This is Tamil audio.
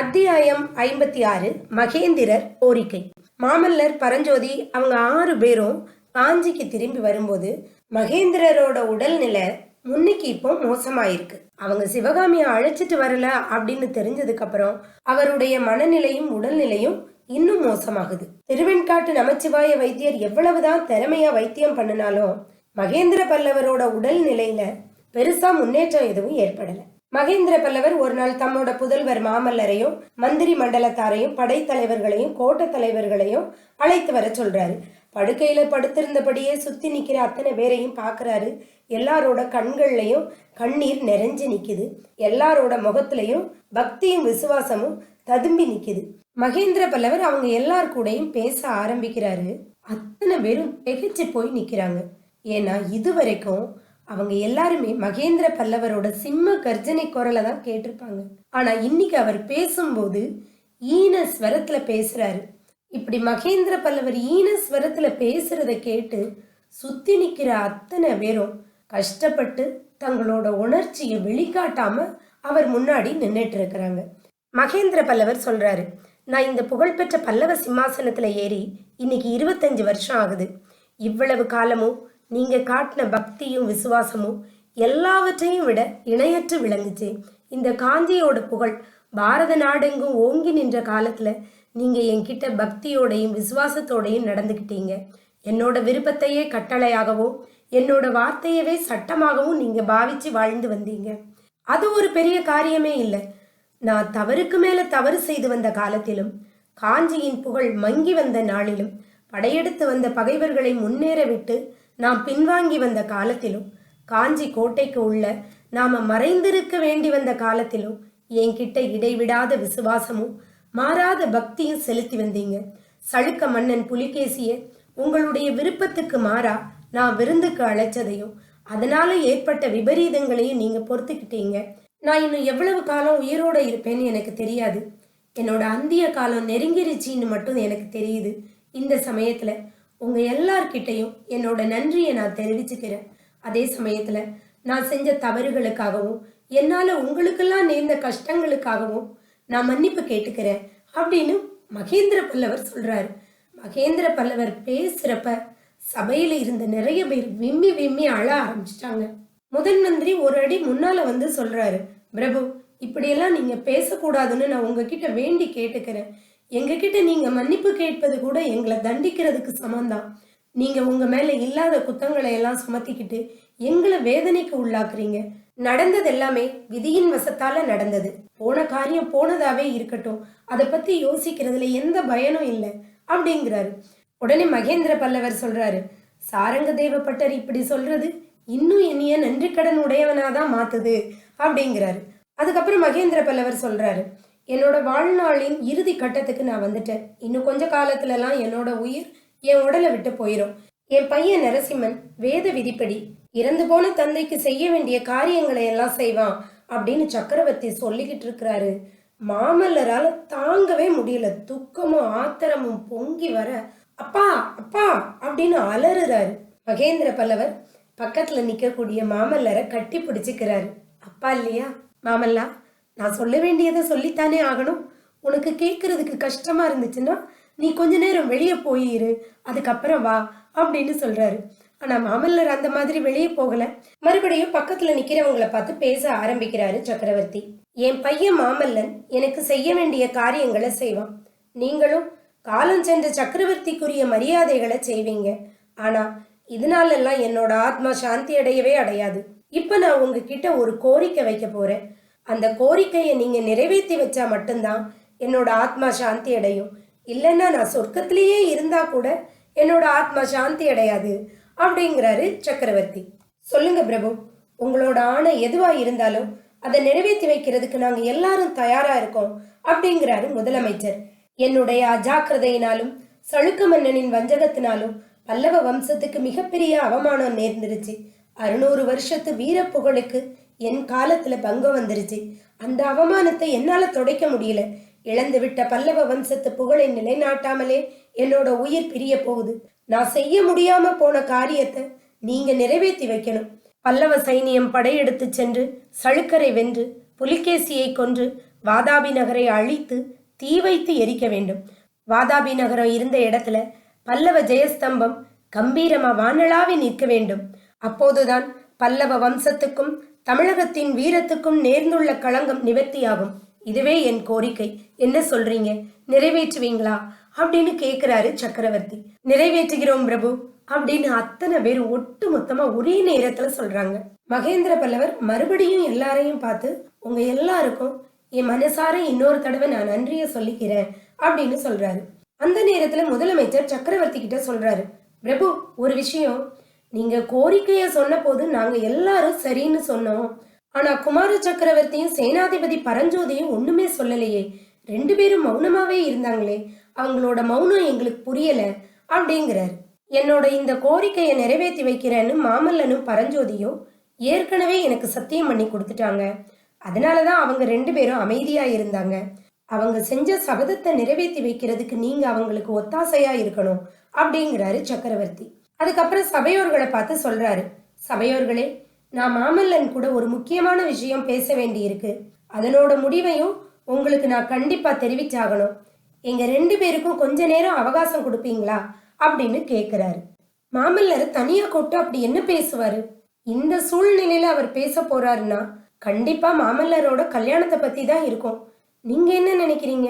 அத்தியாயம் ஐம்பத்தி ஆறு மகேந்திரர் கோரிக்கை. மாமல்லர் பரஞ்சோதி அவங்க ஆறு பேரும் காஞ்சிக்கு திரும்பி வரும்போது மகேந்திரரோட உடல்நிலை முன்னைக்கு இப்போ மோசமாயிருக்கு. அவங்க சிவகாமியை அழைச்சிட்டு வரல அப்படின்னு தெரிஞ்சதுக்கு அப்புறம் அவருடைய மனநிலையும் உடல்நிலையும் இன்னும் மோசமாகுது. திருவெண்காட்டு நமச்சிவாய வைத்தியர் எவ்வளவுதான் திறமையா வைத்தியம் பண்ணினாலும் மகேந்திர பல்லவரோட உடல்நிலையில பெருசா முன்னேற்றம் எதுவும் ஏற்படலை. மகேந்திர பல்லவர் ஒரு நாள் தம்மோட புதல்வர் மாமல்லரையும் மந்திரி மண்டலத்தாரையும் படைத்தலைவர்களையும் கோட்ட தலைவர்களையும் அழைத்து வர சொல்றாரு. படுக்கையில படுத்திருந்தபடியே சுத்தி நிக்கிற அத்தனை பேரையும் பாக்குறாரு. எல்லாரோட கண்கள்லையும் கண்ணீர் நிறைஞ்சு நிக்குது. எல்லாரோட முகத்திலையும் பக்தியும் விசுவாசமும் ததும்பி நிக்குது. மகேந்திர பல்லவர் அவங்க எல்லார் கூடயும் பேச ஆரம்பிக்கிறாரு. அத்தனை பேரும் திகைச்சு போய் நிக்கிறாங்க. ஏன்னா இதுவரைக்கும் அவங்க எல்லாருமே மகேந்திர பல்லவரோட சிம்ம கர்ஜனை குரலை தான் கேட்டிருப்பாங்க. ஆனா இன்னைக்கு அவர் பேசும்போது ஈன ஸ்வரத்துல பேசுறாரு. இப்படி மகேந்திர பல்லவர் ஈன ஸ்வரத்துல பேசுறத கேட்டு சுத்தி நிக்கிற அத்தனை பேரும் கஷ்டப்பட்டு தங்களோட உணர்ச்சியை வெளிக்காட்டாம அவர் முன்னாடி நின்றுட்டு இருக்கிறாங்க. மகேந்திர பல்லவர் சொல்றாரு நான் இந்த புகழ்பெற்ற பல்லவ சிம்மாசனத்துல ஏறி இன்னைக்கு இருபத்தஞ்சு வருஷம் ஆகுது. இவ்வளவு காலமும் நீங்க காட்டின பக்தியும் விசுவாசமும் எல்லாவற்றையும் விட இணையற்று விளங்குச்சு. இந்த காஞ்சியோட புகழ் பாரத நாடெங்கும் ஓங்கி நின்ற காலத்துல நீங்க என்கிட்ட பக்தியோடையும் விசுவாசத்தோடையும் நடந்துக்கிட்டீங்க. என்னோட விருப்பத்தையே கட்டளையாகவும் என்னோட வார்த்தையவே சட்டமாகவும் நீங்க பாவிச்சு வாழ்ந்து வந்தீங்க. அது ஒரு பெரிய காரியமே இல்லை. நான் தவறுக்கு மேல தவறு செய்து வந்த காலத்திலும் காஞ்சியின் புகழ் மங்கி வந்த நாளிலும் படையெடுத்து வந்த பகைவர்களை முன்னேற விட்டு நாம் பின்வாங்கி வந்த காலத்திலும் காஞ்சி கோட்டைக்கு உள்ள நாம மறைந்திருக்க வேண்டி வந்த காலத்திலும் என்கிட்ட இடைவிடாத விசுவாசமும் மாறாத பக்தியும் செலுத்தி வந்தீங்க. சளுக்க மன்னன் புலிகேசிய உங்களுடைய விருப்பத்துக்கு மாறா நான் விருந்துக்கு அழைச்சதையும் அதனால ஏற்பட்ட விபரீதங்களையும் நீங்க பொறுத்துக்கிட்டீங்க. நான் இன்னும் எவ்வளவு காலம் உயிரோட இருப்பேன்னு எனக்கு தெரியாது. என்னோட அந்திய காலம் நெருங்கிருச்சின்னு மட்டும் எனக்கு தெரியுது. இந்த சமயத்துல உங்கள் எல்லார்கிட்டையும் என்னோட நன்றியை நான் தெரிவிச்சுக்கிறேன். அதே சமயத்தில் நான் செஞ்ச தவறுகளுக்காகவும் என்னால் உங்களுக்கெல்லாம் நேர்ந்த கஷ்டங்களுக்காகவும் நான் மன்னிப்பு கேட்டுக்கிறேன் அப்படின்னு மகேந்திர பல்லவர் சொல்கிறாரு மகேந்திர பல்லவர் பேசுகிறப்ப சபையில் இருந்த நிறைய பேர் விம்மி விம்மி அழ ஆரம்பிச்சிட்டாங்க. முதன் மந்திரி ஒரு அடி முன்னால் வந்து சொல்கிறாரு பிரபு இப்படியெல்லாம் நீங்கள் பேசக்கூடாதுன்னு நான் உங்ககிட்ட வேண்டி கேட்டுக்கிறேன். எங்ககிட்ட நீங்க மன்னிப்பு கேட்பது கூட எங்களை தண்டிக்கிறதுக்கு சமந்தான் நீங்க உங்க மேல இல்லாத குத்தங்களை எல்லாம் சுமத்திக்கிட்டு எங்களை வேதனைக்கு உள்ளாக்குறீங்க. நடந்தது எல்லாமே விதியின் வசத்தால நடந்தது. போன காரியம் போனதாவே இருக்கட்டும். அதை பத்தி யோசிக்கிறதுல எந்த பயனும் இல்லை அப்படிங்கிறாரு. உடனே மகேந்திர பல்லவர் சொல்றாரு சாரங்க தேவப்பட்டர் இப்படி சொல்றது இன்னும் என்னைய நன்றி கடன் உடையவனாதான் மாத்துது அப்படிங்கிறாரு. அதுக்கப்புறம் மகேந்திர பல்லவர் சொல்றாரு என்னோட வாழ்நாளின் இறுதி கட்டத்துக்கு நான் வந்துட்டேன். இன்னும் கொஞ்ச காலத்துலலாம் என்னோட உயிர் என் உடலை விட்டு போயிடும் என் பையன் நரசிம்மன் வேத விதிப்படி இறந்து போன தந்தைக்கு செய்ய வேண்டிய காரியங்களை எல்லாம் செய்வான் அப்படின்னு சக்கரவர்த்தி சொல்லிக்கிட்டு இருக்கிறாரு. மாமல்லரால் தாங்கவே முடியல. துக்கமும் ஆத்திரமும் பொங்கி வர அப்பா அப்பா அப்படின்னு அலறுறாரு. மகேந்திர பல்லவர் பக்கத்துல நிக்கக்கூடிய மாமல்லரை கட்டி பிடிச்சுக்கிறாரு. அப்பா இல்லையா? மாமல்லா நான் சொல்ல வேண்டியதை சொல்லித்தானே ஆகணும். உனக்கு கேட்கறதுக்கு கஷ்டமா இருந்துச்சுன்னா நீ கொஞ்ச நேரம் வெளியே போயிரு அதுக்கப்புறம் வா அப்படின்னு சொல்றாரு. ஆனா மாமல்லர் அந்த மாதிரி வெளியே போகல. மறுபடியும் பக்கத்துல நிக்கிறவங்களை பார்த்து பேச ஆரம்பிக்கிறாரு சக்கரவர்த்தி. என் பையன் மாமல்லன் எனக்கு செய்ய வேண்டிய காரியங்களை செய்வான். நீங்களும் காலம் சென்ற சக்கரவர்த்திக்குரிய மரியாதைகளை செய்வீங்க. ஆனா இதனாலெல்லாம் என்னோட ஆத்மா சாந்தி அடையவே அடையாது. இப்ப நான் உங்ககிட்ட ஒரு கோரிக்கை வைக்க போறேன். அந்த கோரிக்கையை நீங்க நிறைவேற்றி வச்சா மட்டும்தான் என்னோட ஆத்மா சாந்தி அடையும். இல்லைன்னா நான் சொர்க்கத்திலேயே இருந்தா கூட என்னோட ஆத்மா சாந்தி அடையாது அப்படிங்கிறாரு சக்கரவர்த்தி. சொல்லுங்க பிரபு உங்களோட ஆணை எதுவா இருந்தாலும் அதை நிறைவேற்றி வைக்கிறதுக்கு நாங்க எல்லாரும் தயாரா இருக்கோம் அப்படிங்கிறாரு முதலமைச்சர். என்னுடைய அஜாக்கிரதையினாலும் சளுக்க மன்னனின் வஞ்சகத்தினாலும் பல்லவ வம்சத்துக்கு மிகப்பெரிய அவமானம் நேர்ந்துருச்சு. அறுநூறு வருஷத்து வீர புகழுக்கு என் காலத்துல பங்கம் வந்துருச்சு. அந்த அவமானத்தை என்னால துடைக்க முடியல. இழந்து விட்ட பல்லவ வம்சத்து புகழை நிலைநாட்டாமலே என்னோட உயிர் பிரிய போகுது. நான் செய்ய முடியாம போன காரியத்தை நீங்க நிறைவேற்றி வைக்கணும். பல்லவ சைனியம் படையெடுத்து சென்று சளுக்கரை வென்று புலிகேசியை கொன்று வாதாபி நகரை அழித்து தீ வைத்து எரிக்க வேண்டும். வாதாபி நகரம் இருந்த இடத்துல பல்லவ ஜெயஸ்தம்பம் கம்பீரமா வானளாவி நிற்க வேண்டும். அப்போதுதான் பல்லவ வம்சத்துக்கும் தமிழகத்தின் வீரத்துக்கும் நேர்ந்துள்ள களங்கம் நிவர்த்தியாகும். இதுவே என் கோரிக்கை. என்ன சொல்றீங்க? நிறைவேற்றுவீங்களா? அப்படின்னு கேக்குறாரு சக்கரவர்த்தி. நிறைவேற்றுகிறோம் பிரபு அப்படின்னு அத்தனை பேர் ஒட்டு மொத்தமா ஒரே நேரத்துல சொல்றாங்க. மகேந்திர பல்லவர் மறுபடியும் எல்லாரையும் பார்த்து உங்க எல்லாருக்கும் என் மனசார இன்னொரு தடவை நான் நன்றிய சொல்லிக்கிறேன் அப்படின்னு சொல்றாரு. அந்த நேரத்துல முதலமைச்சர் சக்கரவர்த்தி கிட்ட சொல்றாரு பிரபு ஒரு விஷயம் நீங்க கோரிக்கைய சொன்ன போது நாங்க எல்லாரும் சரின்னு சொன்னோம். ஆனா குமார சக்கரவர்த்தியும் சேனாதிபதி பரஞ்சோதியும் ஒண்ணுமே சொல்லலையே. ரெண்டு பேரும் மௌனமாவே இருந்தாங்களே. அவங்களோட மௌனம் எங்களுக்கு புரியல அப்படிங்கிறார். என்னோட இந்த கோரிக்கையை நிறைவேற்றி வைக்கிறேன்னு மாமல்லனும் பரஞ்சோதியும் ஏற்கனவே எனக்கு சத்தியம் பண்ணி கொடுத்துட்டாங்க. அதனாலதான் அவங்க ரெண்டு பேரும் அமைதியா இருந்தாங்க. அவங்க செஞ்ச சபதத்தை நிறைவேற்றி வைக்கிறதுக்கு நீங்க அவங்களுக்கு ஒத்தாசையா இருக்கணும் அப்படிங்கிறாரு சக்கரவர்த்தி. அதுக்கப்புறம் சபையோர்களை பார்த்து சொல்றாரு சபையோர்களே நான் மாமல்லன் கூட ஒரு முக்கியமான விஷயம் பேச வேண்டியிருக்கு. அதனோட முடிவையும் உங்களுக்கு நான் கண்டிப்பா தெரிவிச்சாகணும். எங்க ரெண்டு பேருக்கும் கொஞ்ச நேரம் அவகாசம் கொடுப்பீங்களா? அப்படின்னு கேட்கிறாரு மாமல்லர் தனியா கூப்பிட்டு அப்படி என்ன பேசுவாரு? இந்த சூழ்நிலையில அவர் பேச போறாருன்னா கண்டிப்பா மாமல்லரோட கல்யாணத்தை பத்தி தான் இருக்கும். நீங்க என்ன நினைக்கிறீங்க?